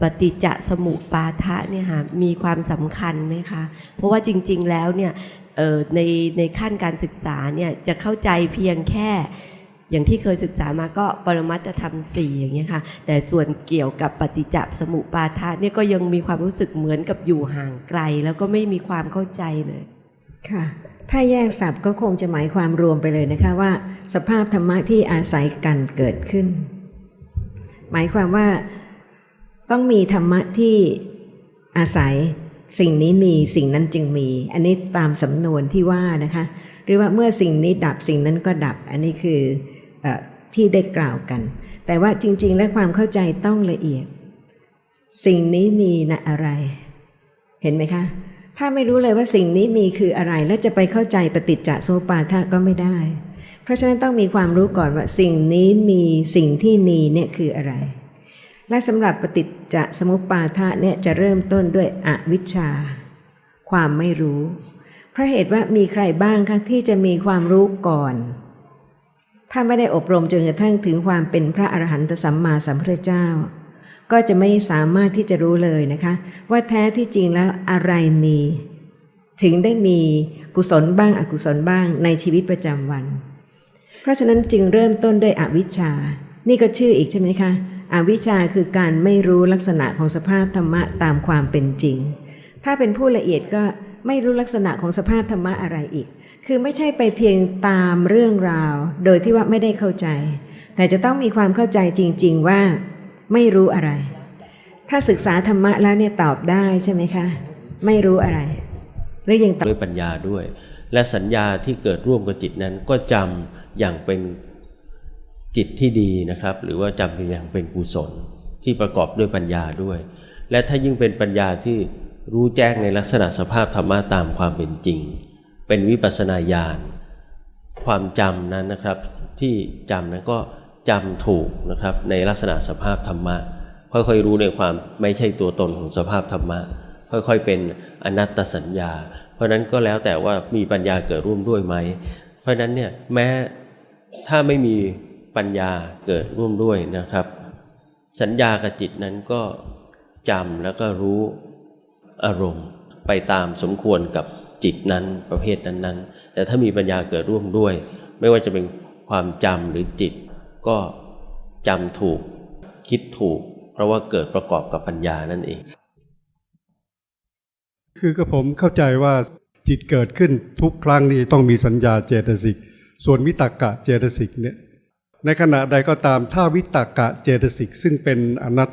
ปฏิจจสมุปาทะเนี่ยค่ะมีความสำคัญไหมคะ เพราะว่าจริง ๆ แล้วเนี่ยในในขั้นการศึกษาเนี่ยจะเข้าใจเพียงแค่ อย่างที่เคยศึกษามาก็ปรมัตธรรมสี่อย่างเงี้ยค่ะ แต่ส่วนเกี่ยวกับปฏิจจสมุปาทะเนี่ยก็ยังมีความรู้สึกเหมือนกับอยู่ห่างไกล แล้วก็ไม่มีความเข้าใจเลยค่ะถ้าแยกศัพท์ก็คงจะหมายความรวมไปเลยนะคะว่า สภาพธรรมะที่อาศัยกันเกิดขึ้น หมายความว่า ต้องมีธรรมะที่อาศัยสิ่งนี้มีสิ่งนั้นจึงมี อันนี้ตามสำนวนที่ว่านะคะ หรือว่าเมื่อสิ่งนี้ดับสิ่งนั้นก็ดับ อันนี้คืออที่ได้กล่าวกัน แต่ว่าจริง ๆ และความเข้าใจต้องละเอียด สิ่งนี้มีนะอะไร เห็นไหมคะ ถ้าไม่รู้เลยว่าสิ่งนี้มีคืออะไร แล้วจะไปเข้าใจปฏิจจสมุปาทะก็ไม่ได้ เพราะฉะนั้นต้องมีความรู้ก่อนว่าสิ่งนี้มีสิ่งที่มีเนี่ยคืออะไร และสำหรับปฏิจจสมุปบาทะเนี่ยจะเริ่มต้นด้วยอวิชชา ความไม่รู้ เพราะเหตุว่ามีใครบ้างคะที่จะมีความรู้ก่อน ถ้าไม่ได้อบรมจนกระทั่งถึงความเป็นพระอรหันตสัมมาสัมพุทธเจ้า ก็จะไม่สามารถที่จะรู้เลยนะคะ ว่าแท้ที่จริงแล้วอะไรมี ถึงได้มีกุศลบ้างอกุศลบ้างในชีวิตประจำวัน เพราะฉะนั้นจึงเริ่มต้นด้วยอวิชชา นี่ก็ชื่ออีกใช่ไหมคะ อวิชชาคือการไม่รู้ลักษณะของสภาพธรรมะตามความเป็นจริง ถ้าเป็นผู้ละเอียดก็ไม่รู้ลักษณะของสภาพธรรมะอะไรอีก คือไม่ใช่ไปเพียงตามเรื่องราว โดยที่ว่าไม่ได้เข้าใจ แต่จะต้องมีความเข้าใจจริง ๆว่าไม่รู้อะไร ถ้าศึกษาธรรมะแล้วเนี่ยตอบได้ใช่ไหมคะ ไม่รู้อะไรหรือยังตอบด้วยปัญญาด้วย และสัญญาที่เกิดร่วมกับจิตนั้นก็จำอย่างเป็น จิตที่ดีนะครับ หรือว่าจำเป็นอย่างเป็นกุศลที่ประกอบด้วยปัญญาด้วย และถ้ายิ่งเป็นปัญญาที่รู้แจ้งในลักษณะสภาพธรรมะตามความเป็นจริง เป็นวิปัสนาญาณความจำนั้นนะครับ ที่จำนั้นก็จำถูกนะครับในลักษณะสภาพธรรมะ ค่อยๆรู้ในความไม่ใช่ตัวตนของสภาพธรรมะ ค่อยๆเป็นอนัตตสัญญา เพราะฉะนั้นก็แล้วแต่ว่ามีปัญญาเกิดร่วมด้วยไหม เพราะฉะนั้นเนี่ยแม้ถ้าไม่มี ปัญญาเกิดร่วมด้วยนะครับ สัญญากับจิตนั้นก็จำแล้วก็รู้อารมณ์ไปตามสมควรกับจิตนั้นประเภทนั้น ๆ แต่ถ้ามีปัญญาเกิดร่วมด้วย ไม่ว่าจะเป็นความจำหรือจิต ก็จำถูกคิดถูก เพราะว่าเกิดประกอบกับปัญญานั่นเอง คือกระผมเข้าใจว่าจิตเกิดขึ้นทุกครั้งนี่ต้องมีสัญญาเจตสิก ส่วนวิตกกะเจตสิกเนี่ย ในขณะใดก็ตามถ้าวิตกกะเจตสิกซึ่งเป็นอนัต